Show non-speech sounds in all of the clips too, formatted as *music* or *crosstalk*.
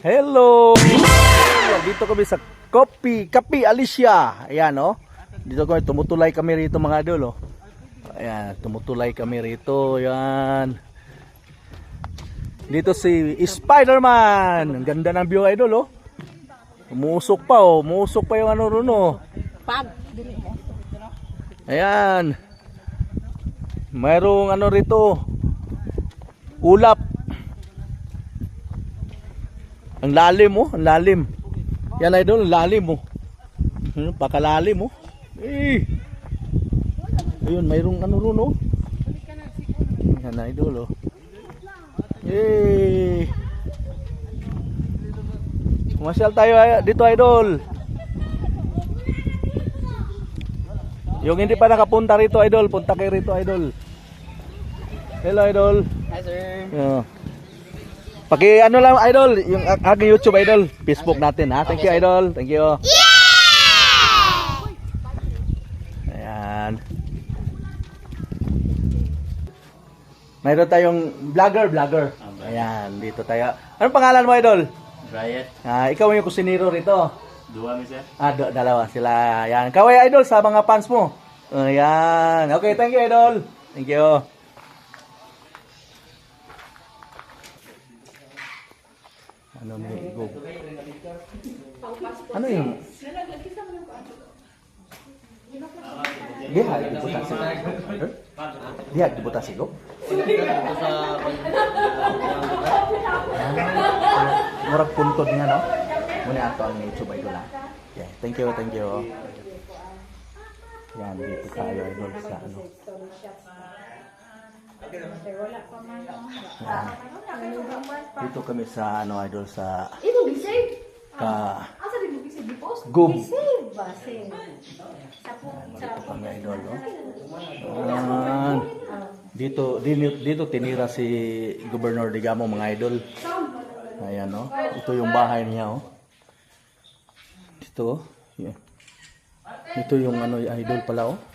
Hello! Dito kami sa Kopi, Kapi Alicia. Ayan, oh. Dito kami, tumutulay kami rito mga idol, oh. Ayan, tumutulay kami rito. Ayan. Dito si Spider-Man. Ang ganda ng view, idol, oh. Umusok pa, oh. Umusok pa yung ano ron, oh. Pag. Ayan. Mayroong ano rito. Ulap. Ang lalim mo, ang lalim. Yan idol, ang lalim mo. Hmm, Pakalalim mo. Eh. Ayun, mayroong ano ron oh. Yan idol oh. Eh. Kumasyal tayo ay- dito idol. Yung hindi pa nakapunta rito idol, punta kayo rito idol. Hello idol. Hi, sir. Yeah. Paki ano lang idol, yung aking YouTube idol, Facebook natin ha. Thank you idol. Thank you. Ayan. Mayroon tayong vlogger, vlogger. Ayan, dito tayo. Anong pangalan mo idol? Riot. Ah, ikaw yung kusinero rito. Dua mi sir. Ah, do- dalawa sila. Ayan. Kaway idol sa mga fans mo. Ayan. Okay, thank you idol. Thank you. Ano ni go? Ano yung? Diha, dibuta si Huh? Diha, dibuta si Go? Ah, Murag puntod nga, no? Muna ato ang YouTube idol ha. Yeah, thank you, thank you. Yan, dito tayo idol sa ano. Dito kami sa ano idol sa Ito, gisave. ka Asa din mo gisave? Post? Gub. Gisave ba? Save. Sa sa kami idol no. Dito dito dito tinira si Governor Digamo mga idol. Ayan no. Ito yung bahay niya oh. Dito. Yeah. Ito yung ano idol pala oh.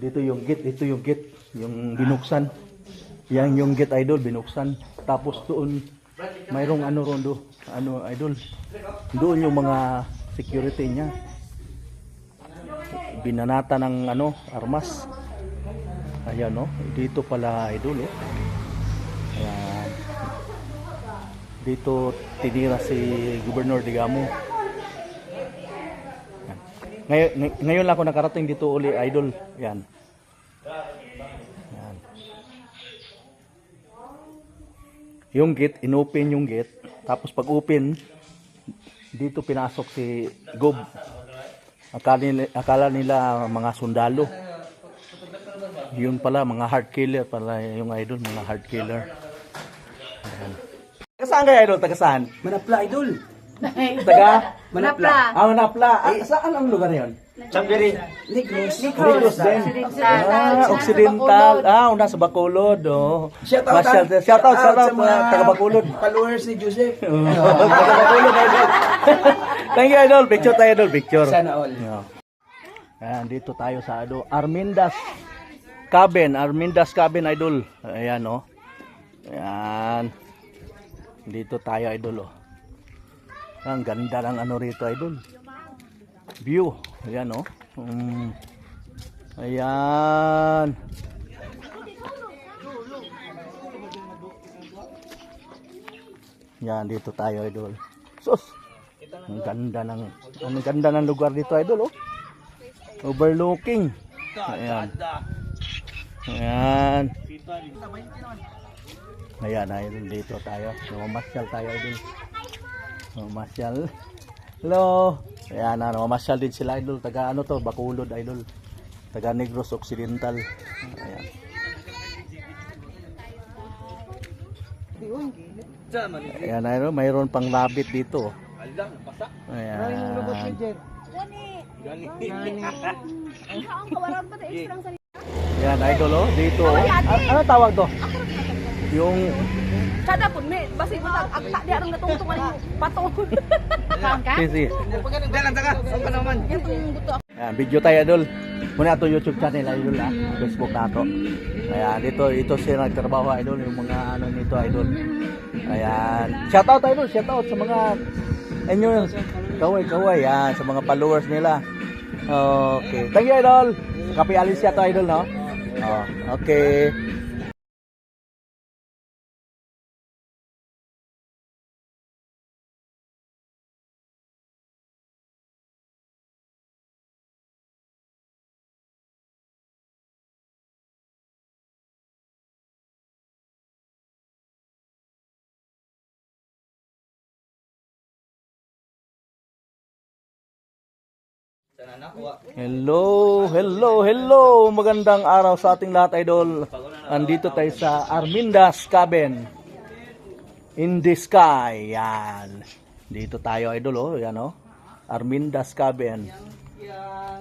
Dito yung gate, ito yung gate, yung binuksan. Yan yung gate idol binuksan. Tapos doon mayroong ano rondo, ano idol. Doon yung mga security niya. Binanata ng ano, armas. Ayan no, dito pala idol oh. Ayan. Dito tinira si Governor Digamo. Ngayon, ngay- ngayon lang ako nakarating dito uli, idol. Yan. Yung gate, inopen yung gate. Tapos pag open, dito pinasok si Gob. Akala nila, akala nila mga sundalo. Yun pala, mga hard killer pala yung idol, mga hard killer. Ayan. Taga saan idol? Taga saan? Manapla idol. Taga? *laughs* Manapla. Ah, Manapla. Ah, saan ang lugar yun? Chambiri. Negros. Negros din. Occidental. Ah, Occidental. Ah, una sa Bacolod. Oh. Shout out, ah. Shout out, shout out, sa mga taga Bacolod. Followers ni Joseph. *laughs* taga Bacolod, idol. *laughs* Thank you, idol. Picture tayo, idol. Picture. Sana all. Yeah. Ayan, dito tayo sa ano, Armindas Cabin, Armindas Cabin idol. Ayan oh. Ayan. Dito tayo idol oh. Ang ganda ng ano rito idol. View. Ayan oh. Mm. Ayan. Yan dito tayo idol. Sus. Ang ganda ng ang ganda ng lugar dito idol oh. Overlooking. Ayan. Ayan. Ayan, idol dito tayo. Namamasyal tayo idol. Namamasyal. Hello. Ayan, na, namamasyal din sila idol. Taga ano to, Bacolod idol. Taga Negros Occidental. Ayan. Ayan, idol. Mayroon pang rabbit dito. Ayan. ang kawaran pa tayo extra sa Yan, idol oh. Dito oh. A- ano tawag to? Yung Kada po, may basi mo tag akta di arong natungtungan yung pato. Paham ka? sisi. Dalan taka. Ang panaman. Yung buto Yan, video tayo idol. Muna ato YouTube channel idol ah. Facebook na ato. Ayan, dito, ito siya nagtrabaho, idol, yung mga ano nito, idol. Ayan. Shout out, idol, shout out sa mga, inyo, kaway, kaway, yan, sa mga followers nila. Okay. Thank you, idol. Kapi Alicia to, idol, no? Oh, okay. Hello, hello, hello. Magandang araw sa ating lahat, idol. Andito tayo sa Armindas Cabin. In the sky. Yan. Dito tayo, idol, oh. Yan, oh. Armindas Cabin. Yan.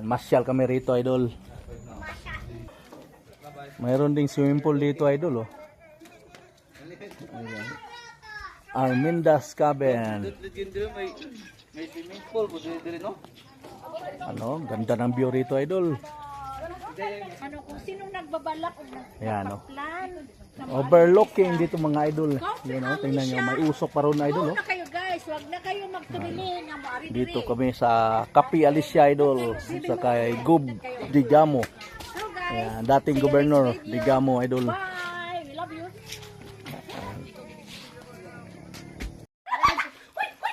Masyal kami rito, idol. Mayroon ding swimming pool dito, idol, oh. Ayan. Armindas Cabin. May swimming pool po dito no? Ano, ganda ng view rito, idol. Ano kung sinong nagbabalak o Ayan, oh. nagpaplan. Overlooking dito mga idol. Yan o, tingnan nyo, may usok pa ron idol. Oh. na kayo guys, huwag na kayo magtumili nga maari Dito kami sa Kapi Alicia idol. Sa kay Gub Digamo. So guys, Ayan, dating gobernur Digamo idol. bye. We love you.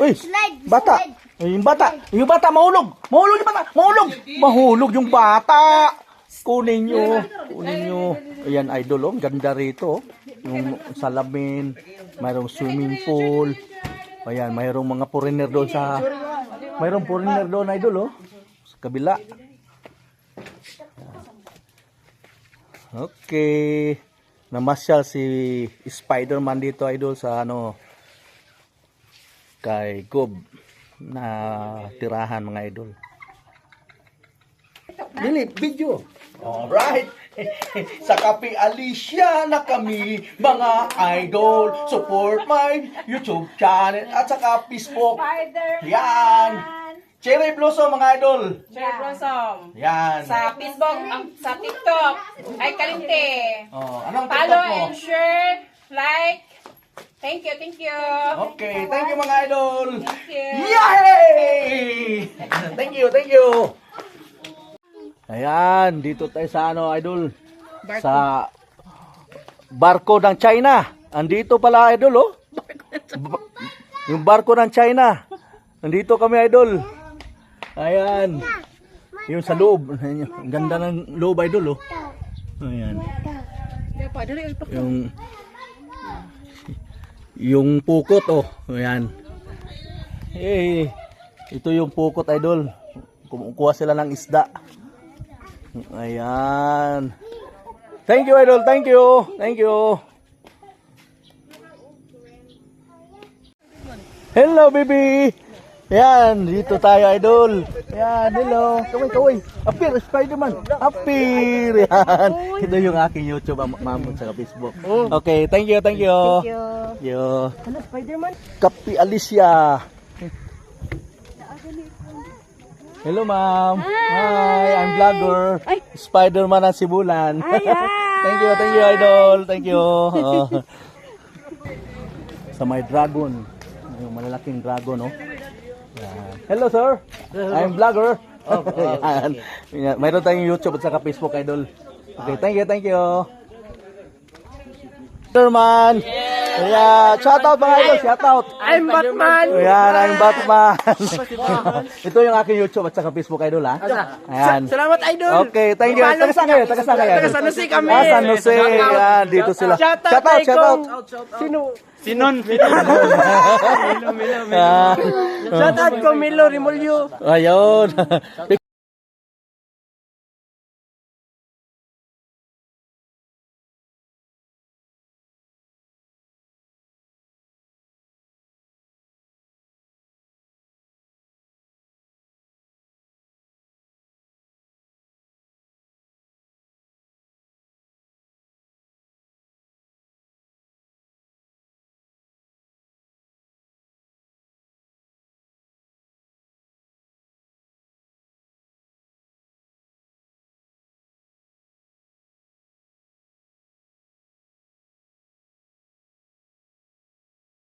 Uy, bata. Ay, yung bata. Yung bata, mahulog. Mahulog yung bata. Mahulog. Mahulog yung bata. Kunin nyo. Kunin nyo. Ayan, idol, oh. Ganda rito. oh. Yung salamin. Mayroong swimming pool. Ayan, mayroong mga foreigner doon sa... Mayroong foreigner doon, idol, oh. Sa kabila. Okay. Namasyal si Spider-Man dito, idol, sa ano kay Gob na tirahan mga idol. Dili, video. Alright. *laughs* Sa Kapi Alicia na kami, mga idol. Support my YouTube channel at saka Facebook. Yan. Cherry Blossom, mga idol. Cherry Blossom. Yan. Sa Facebook, ang, sa TikTok, ay Kalinte. Oh, anong Follow TikTok mo? and share, like. Thank you, thank you. Okay, thank you mga idol. Thank you. Yay! Thank you, thank you. Ayan, dito tayo sa ano, idol. Sa barko ng China. Andito pala, idol, oh. Ba- Yung barko ng China. Nandito kami, idol. Ayan. Yung sa loob. Ang ganda ng loob, idol, oh. Ayan. Yung yung pukot oh. Ayan. Eh, ito yung pukot idol. Kumukuha sila ng isda. Ayan. Thank you idol, thank you. Thank you. Hello baby. Yan, dito tayo idol. Yan, hello. Kaway, kaway. Appear, Spider-Man. Appear. Yan. Ito yung aking YouTube, mam mamon sa Facebook. Okay, thank you, thank you. Thank you. Yo. Ano, Spider-Man? Kapi Alicia. Hello, ma'am. Hi, I'm vlogger. Spider-Man ang sibulan. *laughs* thank you, thank you, idol. Thank you. *laughs* Oh. Sa may dragon. Yung malalaking dragon, oh. Yan. Hello, sir. I'm vlogger. *laughs* Yan. Yan. Mayroon tayong YouTube at saka Facebook, idol. Okay, thank you, thank you. Spider-Man. Yeah, shout out mga idol, shout out. I'm Batman. Ayan, I'm Batman. *laughs* Ito yung aking YouTube at saka Facebook idol ha. Ayan. Salamat, Idol. Okay, thank you. Taga saan kayo? Taga saan kayo? Taga San Jose kami. Ah, San Jose. Ayan, dito sila. Shout out, Shout out, shout out. Sino? Sinon. *laughs* Ah, *laughs* Shout out ko, Milo Rimulyo. Ayun.